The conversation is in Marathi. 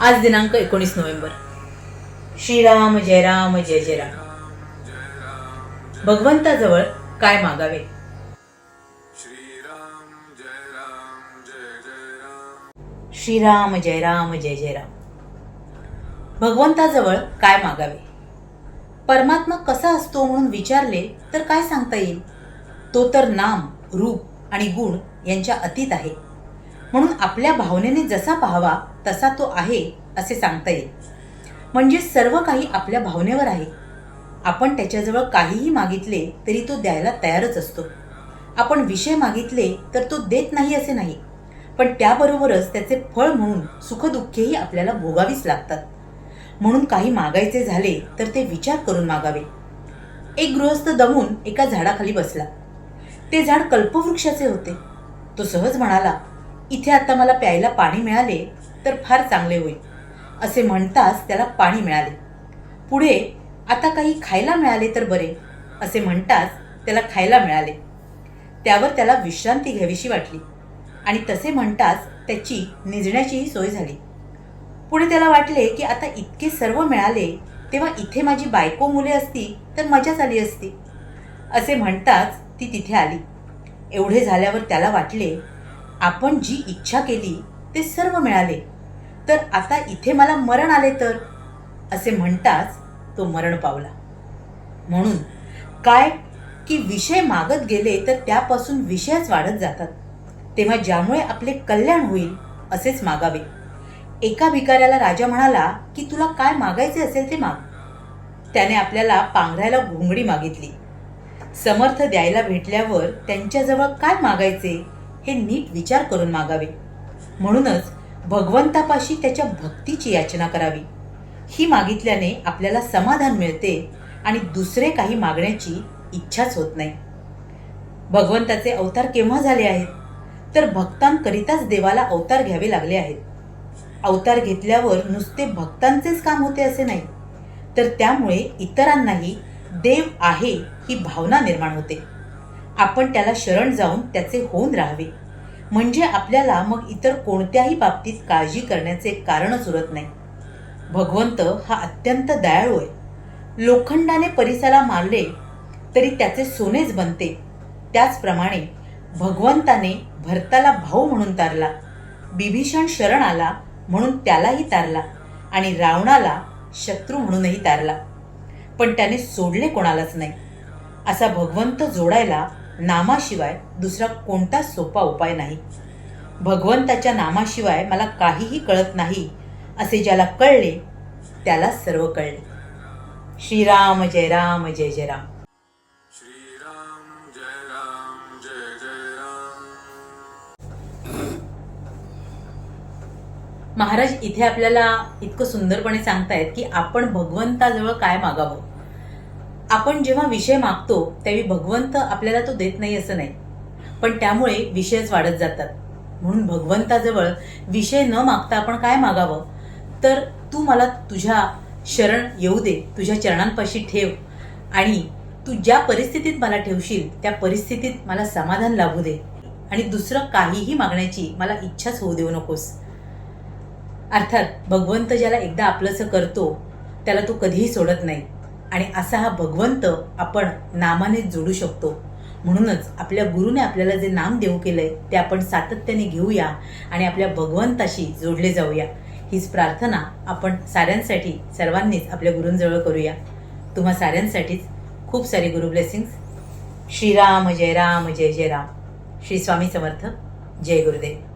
आज दिनांक एकोणीस नोव्हेंबर. श्रीराम जय राम जय जय राम. भगवंताजवळ काय मागावे? श्रीराम जय राम जय जय राम. जय जय राम भगवंताजवळ काय मागावे? परमात्मा कसा असतो म्हणून विचारले तर काय सांगता येईल? तो तर नाम रूप आणि गुण यांच्या अतीत आहे. म्हणून आपल्या भावनेने जसा पाहावा तसा तो आहे असे सांगता येईल. म्हणजे सर्व काही आपल्या भावनेवर आहे. आपण त्याच्याजवळ काहीही मागितले तरी तो द्यायला तयारच असतो. आपण विषय मागितले तर तो देत नाही असे नाही. पण त्याबरोबरच त्याचे फळ म्हणून सुखदुःखेही आपल्याला भोगावीच लागतात. म्हणून काही मागायचे झाले तर ते विचार करून मागावे. एक गृहस्थ दमून एका झाडाखाली बसला. ते झाड कल्पवृक्षाचे होते. तो सहज म्हणाला इथे आता मला प्यायला पाणी मिळाले तर फार चांगले होईल असे म्हणताच त्याला पाणी मिळाले. पुढे आता काही खायला मिळाले तर बरे असे म्हणताच त्याला खायला मिळाले. त्यावर त्याला विश्रांती घ्यावीशी वाटली आणि तसे म्हणताच त्याची निजण्याचीही सोय झाली. पुढे त्याला वाटले की आता इतके सर्व मिळाले तेव्हा इथे माझी बायको मुले असती तर मजाच आली असती. असे म्हणताच ती तिथे आली. एवढे झाल्यावर त्याला वाटले आपण जी इच्छा केली ते सर्व मिळाले. तर आता इथे मला मरण आले तर? असे म्हणताच तो मरण पावला. म्हणून काय की विषय मागत गेले तर त्यापासून विषयच वाढत जातात. तेव्हा ज्यामुळे आपले कल्याण होईल असेच मागावे. एका भिकाऱ्याला राजा म्हणाला की तुला काय मागायचे असेल ते माग. त्याने आपल्याला पांघरायला घोंगडी मागितली. समर्थ द्यायला भेटल्यावर त्यांच्याजवळ काय मागायचे हे नीट विचार करून मागावे. म्हणूनच भगवंतापाशी त्याच्या भक्तीची याचना करावी. ही मागितल्याने आपल्याला समाधान मिळते आणि दुसरे काही मागण्याची इच्छाच होत नाही. भगवंताचे अवतार केव्हा झाले आहेत? तर भक्तांकरिताच देवाला अवतार घ्यावे लागले आहेत. अवतार घेतल्यावर नुसते भक्तांचेच काम होते असे नाही. तर त्यामुळे इतरांनाही देव आहे ही भावना निर्माण होते. आपण त्याला शरण जाऊन त्याचे होऊन राहावे. म्हणजे आपल्याला मग इतर कोणत्याही बाबतीत काळजी करण्याचे कारणच उरत नाही. भगवंत हा अत्यंत दयाळू आहे. लोखंडाने परिसाला मारले तरी त्याचे सोनेच बनते. त्याचप्रमाणे भगवंताने भरताला भाऊ म्हणून तारला बिभीषण शरण आला म्हणून त्यालाही तारला आणि रावणाला शत्रू म्हणूनही तारला. पण त्याने सोडले कोणालाच नाही. असा भगवंत जोडायला नामाशिवाय दुसरा कोणताच सोपा उपाय नाही. भगवंताच्या नामाशिवाय मला काहीही कळत नाही असे ज्याला कळले त्याला सर्व कळले. श्रीराम जय राम जय जय राम. श्रीराम जय राम जय जय राम. महाराज इथे आपल्याला इतकं सुंदरपणे सांगतायत की आपण भगवंताजवळ काय मागावं? आपण जेव्हा विषय मागतो त्यावेळी भगवंत आपल्याला तो देत नाही असं नाही. पण त्यामुळे विषयच वाढत जातात. म्हणून भगवंताजवळ विषय न मागता आपण काय मागावं? तर तू मला तुझ्या शरण येऊ दे तुझ्या चरणांपाशी ठेव आणि तू ज्या परिस्थितीत मला ठेवशील त्या परिस्थितीत मला समाधान लाभू दे. आणि दुसरं काहीही मागण्याची मला इच्छाच होऊ देऊ नकोस. अर्थात भगवंत ज्याला एकदा आपलंसं करतो त्याला तो कधीही सोडत नाही. आणि असा हा भगवंत आपण नामाने जोडू शकतो. म्हणूनच आपल्या गुरुने आपल्याला जे नाम देऊ केलंय ते आपण सातत्याने घेऊया आणि आपल्या भगवंताशी जोडले जाऊया. हीच प्रार्थना आपण साऱ्यांसाठी सर्वांनीच आपल्या गुरूंजवळ करूया. तुम्हा साऱ्यांसाठीच खूप सारे गुरु ब्लेसिंग्स. श्रीराम जय राम जय जय राम. श्री स्वामी समर्थ. जय गुरुदेव.